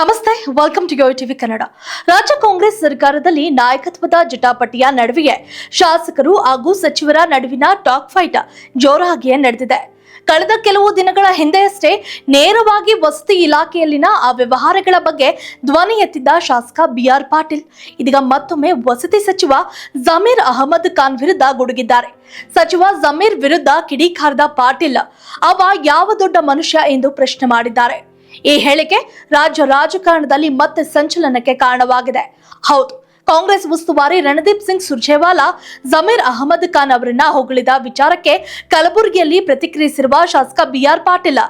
ನಮಸ್ತೆ welcome to yo TV Kannada ರಾಜ್ಯ ಕಾಂಗ್ರೆಸ್ ಸರ್ಕಾರದಲ್ಲಿ ನಾಯಕತ್ವದ ಜಟಾಪಟಿಯ ನಡುವೆಯೇ ಶಾಸಕರು ಹಾಗೂ ಸಚಿವರ ನಡುವಿನ ಟಾಕ್ ಫೈಟ್ ಜೋರಾಗಿಯೇ ನಡೆದಿದೆ. ಕಳೆದ ಕೆಲವು ದಿನಗಳ ಹಿಂದೆಯಷ್ಟೇ ನೇರವಾಗಿ ವಸತಿ ಇಲಾಖೆಯಲ್ಲಿನ ಆ ವ್ಯವಹಾರಗಳ ಬಗ್ಗೆ ಧ್ವನಿ ಎತ್ತಿದ್ದ ಶಾಸಕ ಬಿಆರ್ ಪಾಟೀಲ್. ಇದೀಗ ಮತ್ತೊಮ್ಮೆ ವಸತಿ ಸಚಿವ ಜಮೀರ್ ಅಹಮದ್ ಖಾನ್ ವಿರುದ್ಧ ಗುಡುಗಿದ್ದಾರೆ. ಸಚಿವ ಜಮೀರ್ ವಿರುದ್ಧ ಕಿಡಿಕಾರದ ಪಾಟೀಲ್ ಅವ ಯಾವ ದೊಡ್ಡ ಮನುಷ್ಯ ಎಂದು ಪ್ರಶ್ನೆ ಮಾಡಿದ್ದಾರೆ. ಈ ಹೇಳಿಕೆ ರಾಜ್ಯ ರಾಜಕಾರಣದಲ್ಲಿ ಮತ್ತೆ ಸಂಚಲನಕ್ಕೆ ಕಾರಣವಾಗಿದೆ. ಹೌದು ಕಾಂಗ್ರೆಸ್ ಉಸ್ತುವಾರಿ ರಣದೀಪ್ ಸಿಂಗ್ ಸುರ್ಜೇವಾಲಾ, ಜಮೀರ್ ಅಹಮದ್ ಖಾನ್ ಅವರನ್ನ ಹೊಗಳಿದ ವಿಚಾರಕ್ಕೆ ಕಲಬುರಗಿಯಲ್ಲಿ ಪ್ರತಿಕ್ರಿಯಿಸಿರುವ ಶಾಸಕ ಬಿಆರ್ ಪಾಟೀಲ.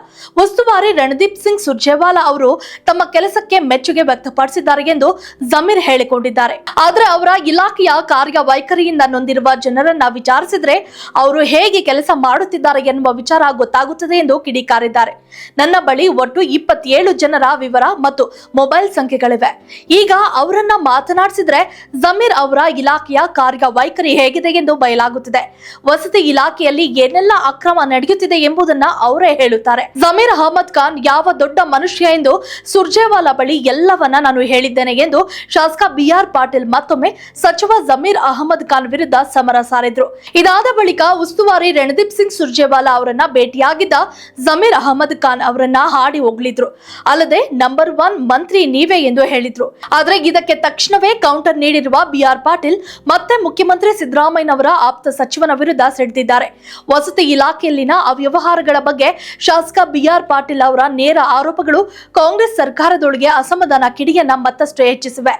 ಉಸ್ತುವಾರಿ ರಣದೀಪ್ ಸಿಂಗ್ ಸುರ್ಜೇವಾಲಾ ಅವರು ತಮ್ಮ ಕೆಲಸಕ್ಕೆ ಮೆಚ್ಚುಗೆ ವ್ಯಕ್ತಪಡಿಸಿದ್ದಾರೆ ಎಂದು ಜಮೀರ್ ಹೇಳಿಕೊಂಡಿದ್ದಾರೆ. ಆದರೆ ಅವರ ಇಲಾಖೆಯ ಕಾರ್ಯವೈಖರಿಯಿಂದ ನೊಂದಿರುವ ಜನರನ್ನ ವಿಚಾರಿಸಿದ್ರೆ ಅವರು ಹೇಗೆ ಕೆಲಸ ಮಾಡುತ್ತಿದ್ದಾರೆ ಎನ್ನುವ ವಿಚಾರ ಗೊತ್ತಾಗುತ್ತದೆ ಎಂದು ಕಿಡಿಕಾರಿದ್ದಾರೆ. ನನ್ನ ಬಳಿ ಒಟ್ಟು ಇಪ್ಪತ್ತೇಳು ಜನರ ವಿವರ ಮತ್ತು ಮೊಬೈಲ್ ಸಂಖ್ಯೆಗಳಿವೆ. ಈಗ ಅವರನ್ನ ಮಾತನಾಡಿಸಿದ್ರೆ ಜಮೀರ್ ಅವರ ಇಲಾಖೆಯ ಕಾರ್ಯವೈಖರಿ ಹೇಗಿದೆ ಎಂದು ಬಯಲಾಗುತ್ತಿದೆ. ವಸತಿ ಇಲಾಖೆಯಲ್ಲಿ ಏನೆಲ್ಲ ಅಕ್ರಮ ನಡೆಯುತ್ತಿದೆ ಎಂಬುದನ್ನ ಅವರೇ ಹೇಳುತ್ತಾರೆ. ಜಮೀರ್ ಅಹಮದ್ ಖಾನ್ ಯಾವ ದೊಡ್ಡ ಮನುಷ್ಯ ಎಂದು ಸುರ್ಜೇವಾಲಾ ಬಳಿ ಎಲ್ಲವನ್ನ ನಾನು ಹೇಳಿದ್ದೇನೆ ಎಂದು ಶಾಸಕ ಬಿಆರ್ ಪಾಟೀಲ್ ಮತ್ತೊಮ್ಮೆ ಸಚಿವ ಜಮೀರ್ ಅಹಮದ್ ಖಾನ್ ವಿರುದ್ಧ ಸಮರ ಸಾರಿದ್ರು. ಇದಾದ ಬಳಿಕ ಉಸ್ತುವಾರಿ ರಣದೀಪ್ ಸಿಂಗ್ ಸುರ್ಜೇವಾಲಾ ಅವರನ್ನ ಭೇಟಿಯಾಗಿದ್ದ ಜಮೀರ್ ಅಹಮದ್ ಖಾನ್ ಅವರನ್ನ ಹಾಡಿ ಹೋಗ್ಲಿದ್ರು ಅಲ್ಲದೆ ನಂಬರ್ ಒನ್ ಮಂತ್ರಿ ನೀವೇ ಎಂದು ಹೇಳಿದ್ರು. ಆದ್ರೆ ಇದಕ್ಕೆ ತಕ್ಷಣವೇ ಕೌಂಟರ್ ನೀಡಿರುವ ಬಿಆರ್ ಪಾಟೀಲ್ ಮತ್ತೆ ಮುಖ್ಯಮಂತ್ರಿ ಸಿದ್ದರಾಮಯ್ಯನವರ ಆಪ್ತ ಸಚಿವನ ವಿರುದ್ಧ ಸಿಡಿದಿದ್ದಾರೆ ವಸತಿ ಇಲಾಖೆಯಲ್ಲಿನ ಅವ್ಯವಹಾರಗಳ ಬಗ್ಗೆ ಶಾಸಕ ಬಿಆರ್ ಪಾಟೀಲ್ ಅವರ ನೇರ ಆರೋಪಗಳು ಕಾಂಗ್ರೆಸ್ ಸರ್ಕಾರದೊಳಗೆ ಅಸಮಾಧಾನ ಕಿಡಿಯನ್ನ ಮತ್ತಷ್ಟು ಹೆಚ್ಚಿಸಿವೆ.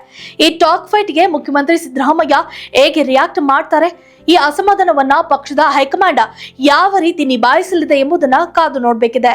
ಈ ಟಾಕ್ ಫೈಟ್ಗೆ ಮುಖ್ಯಮಂತ್ರಿ ಸಿದ್ದರಾಮಯ್ಯ ಹೇಗೆ ರಿಯಾಕ್ಟ್ ಮಾಡ್ತಾರೆ? ಈ ಅಸಮಾಧಾನವನ್ನ ಪಕ್ಷದ ಹೈಕಮಾಂಡ್ ಯಾವ ರೀತಿ ನಿಭಾಯಿಸಲಿದೆ ಎಂಬುದನ್ನ ಕಾದು ನೋಡಬೇಕಿದೆ.